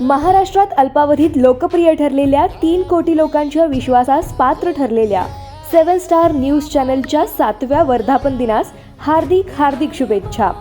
महाराष्ट्रात अल्पावधीत लोकप्रिय ठरलेल्या तीन कोटी लोकांच्या विश्वासास पात्र ठरलेल्या सेवन स्टार न्यूज चॅनलच्या सातव्या वर्धापन दिनास हार्दिक हार्दिक शुभेच्छा.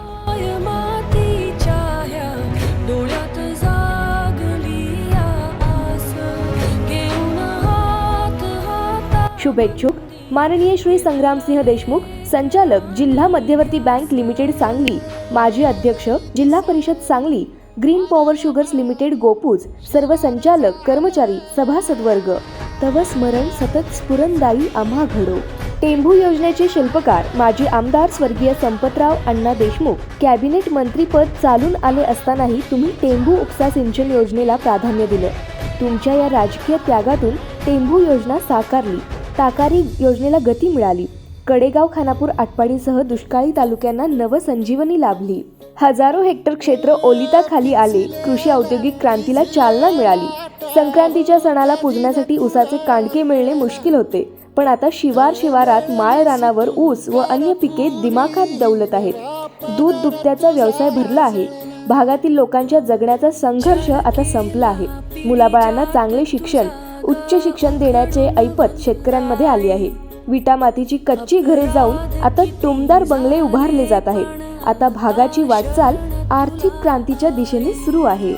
शुभेच्छुक. माननीय श्री संग्रामसिंह देशमुख संचालक जिल्हा मध्यवर्ती बँक लिमिटेड सांगली माजी अध्यक्ष जिल्हा परिषद Sangli green power sugars limited Gopuj सर्व संचालक कर्मचारी सभासद वर्ग तव स्मरण सतत स्फुरणदायी आम्हा घडो. टेंभू योजनेचे शिल्पकार माजी आमदार स्वर्गीय संपतराव अण्णा देशमुख कॅबिनेट मंत्रीपद चालून आले असतानाही तुम्ही टेंभू उपसा सिंचन योजनेला प्राधान्य दिलं. तुमच्या या राजकीय त्यागातून टेंभू योजना साकारली. ताकारी योजनेला गती मिळाली. कडेगाव खानापूर आटपाडीसह दुष्काळी तालुक्यांना नवसंजीवनी लाभली. हजारो हेक्टर क्षेत्र ओलिताखाली आले. कृषी औद्योगिक क्रांतीला चालना मिळाली. संक्रांतीच्या सणाला पूजण्यासाठी ऊसाचे कांडके मिळणे मुश्किल होते. पण आता शिवार शिवारात माळ रानावर ऊस व अन्य पिके दिमाखात दौलत आहेत. दूध दुभत्याचा व्यवसाय भरला आहे. भागातील लोकांच्या जगण्याचा संघर्ष आता संपला आहे. मुलाबाळांना चांगले शिक्षण उच्च शिक्षण देण्याचे ऐपत शेतकऱ्यांमध्ये आली आहे. विटा मातीची कच्ची घरे जाऊन आता टोमदार बंगले उभारले जात आहेत. आता भागाची वाटचाल आर्थिक क्रांतीच्या दिशेने सुरू आहे.